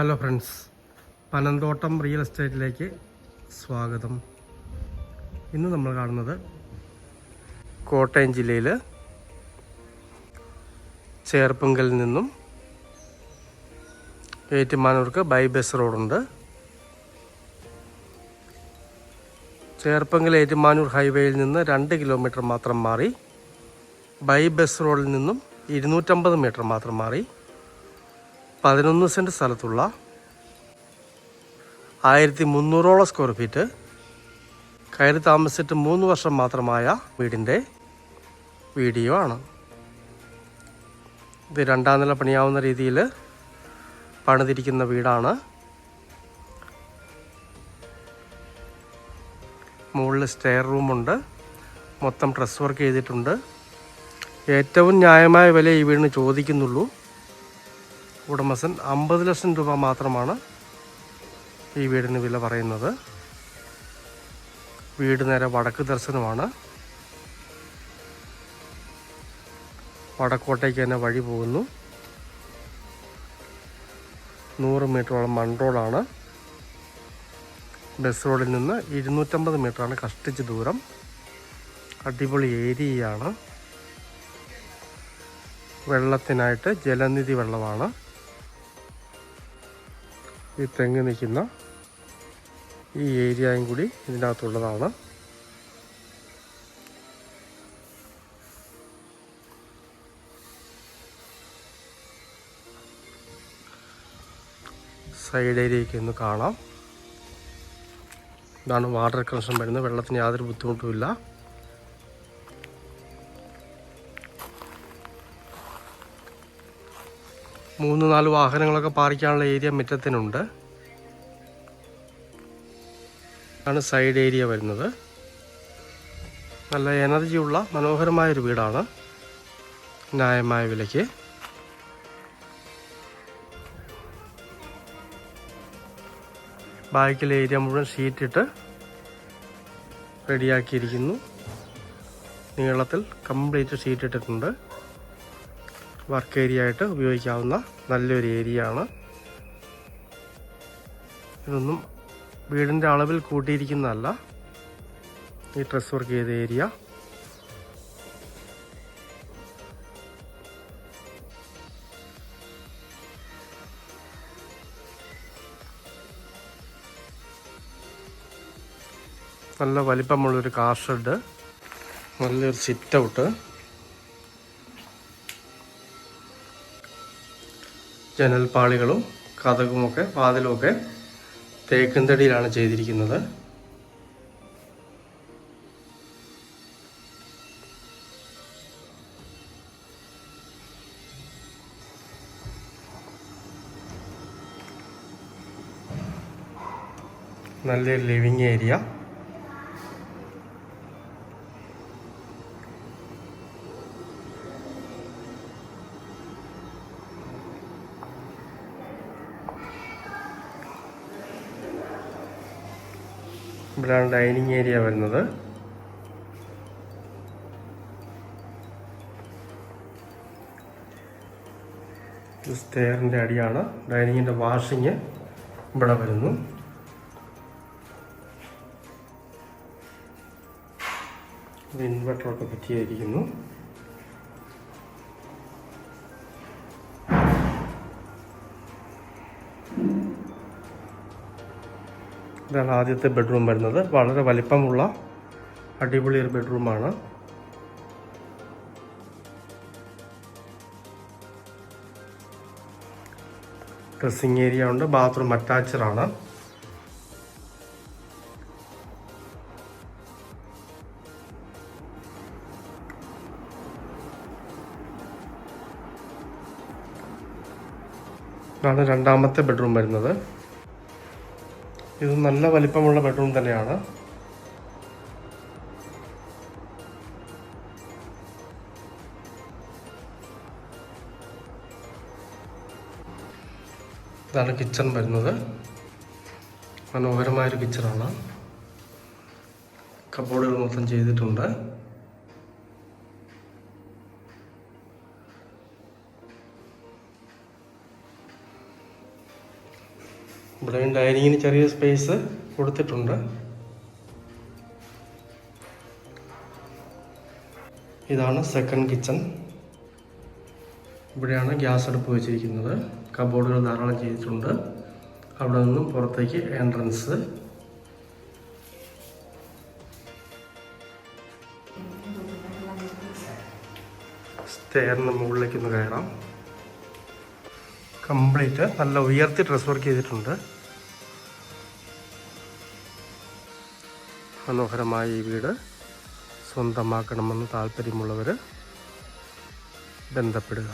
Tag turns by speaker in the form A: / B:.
A: Hello friends Panamthottam real എസ്റ്റേറ്റിലേക്ക് സ്വാഗതം. ഇന്ന് നമ്മൾ കാണുന്നത് കോട്ടയം ജില്ലയിൽ ചേർപ്പുങ്കലിൽ നിന്നും ഏറ്റുമാനൂർക്ക് ബൈ ബസ് റോഡുണ്ട്. ചേർപ്പങ്കൽ ഏറ്റുമാനൂർ ഹൈവേയിൽ നിന്ന് രണ്ട് കിലോമീറ്റർ മാത്രം മാറി ബൈ ബസ് റോഡിൽ നിന്നും ഇരുന്നൂറ്റമ്പത് മീറ്റർ മാത്രം മാറി പതിനൊന്ന് സെന്റ് സ്ഥലത്തുള്ള ആയിരത്തി മുന്നൂറോളം സ്ക്വയർ ഫീറ്റ് കയറി താമസിച്ചിട്ട് മൂന്ന് വർഷം മാത്രമായ വീടിന്റെ വീഡിയോ ആണ്. ഇത് രണ്ടാം നില പണിയാവുന്ന രീതിയിൽ പണിതിരിക്കുന്ന വീടാണ്. മുകളിൽ സ്റ്റെയർ റൂമുണ്ട് മൊത്തം ഡ്രസ് വർക്ക് ചെയ്തിട്ടുണ്ട്. ഏറ്റവും ന്യായമായ വില ഈ വീടിന് ചോദിക്കുന്നുള്ളൂ. ഉടമസ്ഥൻ അമ്പത് ലക്ഷം രൂപ മാത്രമാണ് ഈ വീടിന് വില പറയുന്നത്. വീട് നേരെ വടക്ക് ദർശനമാണ്. വടക്കോട്ടേക്ക് തന്നെ വഴി പോകുന്നു. നൂറ് മീറ്ററോളം മൺ റോഡാണ്. ബസ് റോഡിൽ നിന്ന് ഇരുന്നൂറ്റമ്പത് മീറ്ററാണ് കഷ്ടിച്ച് ദൂരം. അടിപൊളി ഏരിയയാണ്. വെള്ളത്തിനായിട്ട് ജലനിധി വെള്ളമാണ്. ഈ തെങ്ങ് നിൽക്കുന്ന ഈ ഏരിയയും കൂടി ഇതിനകത്തുള്ളതാണ്. സൈഡ് ഏരിയയ്ക്ക് ഒന്ന് കാണാം. ഇതാണ് വാട്ടർ കണക്ഷൻ വരുന്നത്. വെള്ളത്തിന് യാതൊരു ബുദ്ധിമുട്ടുമില്ല. മൂന്ന് നാല് വാഹനങ്ങളൊക്കെ പാർക്കാനുള്ള ഏരിയ മുറ്റത്തിനുണ്ട്. ആണ് സൈഡ് ഏരിയ വരുന്നത്. നല്ല എനർജിയുള്ള മനോഹരമായൊരു വീടാണ്. ന്യായമായ വിലയ്ക്ക്. ബാക്കിലെ ഏരിയ മുഴുവൻ ഷീറ്റിട്ട് റെഡിയാക്കിയിരിക്കുന്നു. നീളത്തിൽ കംപ്ലീറ്റ് സീറ്റ് ഇട്ടിട്ടുണ്ട് വർക്ക് ഏരിയ ആയിട്ട് ഉപയോഗിക്കാവുന്ന നല്ലൊരു ഏരിയ ആണ്. ഇതൊന്നും വീടിന്റെ അളവിൽ കൂട്ടിയിരിക്കുന്നതല്ല. ഈ ഡ്രസ് വർക്ക് ചെയ്ത ഏരിയ. നല്ല വലിപ്പമുള്ളൊരു കാർ ഷെഡ്. നല്ലൊരു സിറ്റ് ഔട്ട്. ജനൽപ്പാളികളും കഥകുമൊക്കെ വാതിലുമൊക്കെ തേക്കിൻ തടിയിലാണ് ചെയ്തിരിക്കുന്നത്. നല്ലൊരു ലിവിങ് ഏരിയ. ഇവിടെയാണ് ഡൈനിങ് ഏരിയ വരുന്നത്. സ്റ്റെയറിന്റെ അടിയാണ്. ഡൈനിങ്ങിന്റെ വാഷിങ് ഇവിടെ വരുന്നു. ഇൻവെർട്ടറൊക്കെ പറ്റിയായിരിക്കുന്നു ഇതാണ് ആദ്യത്തെ ബെഡ്റൂം വരുന്നത്. വളരെ വലിപ്പമുള്ള അടിപൊളി ഒരു ബെഡ്റൂമാണ് ഡ്രസ്സിങ് ഏരിയ ഉണ്ട്. ബാത്റൂം ആണ്. ഇതാണ് രണ്ടാമത്തെ ബെഡ്റൂം വരുന്നത്. ഇത് നല്ല വലിപ്പമുള്ള ബെഡ്റൂം തന്നെയാണ്. ഇതാണ് കിച്ചൺ വരുന്നത്. മനോഹരമായൊരു കിച്ചണാണ് കബോർഡുകൾ മൊത്തം ചെയ്തിട്ടുണ്ട്. ഇവിടെ ഡൈനിങ്ങിന് ചെറിയ സ്പേസ് കൊടുത്തിട്ടുണ്ട്. ഇതാണ് സെക്കൻഡ് കിച്ചൺ ഇവിടെയാണ് ഗ്യാസ് അടുപ്പ് വെച്ചിരിക്കുന്നത്. കബോർഡുകൾ ധാരാളം ചെയ്തിട്ടുണ്ട്. അവിടെ നിന്നും പുറത്തേക്ക് എൻട്രൻസ് സ്റ്റെയറിന് മുകളിലേക്ക് ഒന്ന് കയറാം. കംപ്ലീറ്റ് നല്ല ഉയർത്തി ഡ്രസ് വർക്ക് ചെയ്തിട്ടുണ്ട്. മനോഹരമായ ഈ വീട് സ്വന്തമാക്കണമെന്ന് താല്പര്യമുള്ളവർ ബന്ധപ്പെടുക.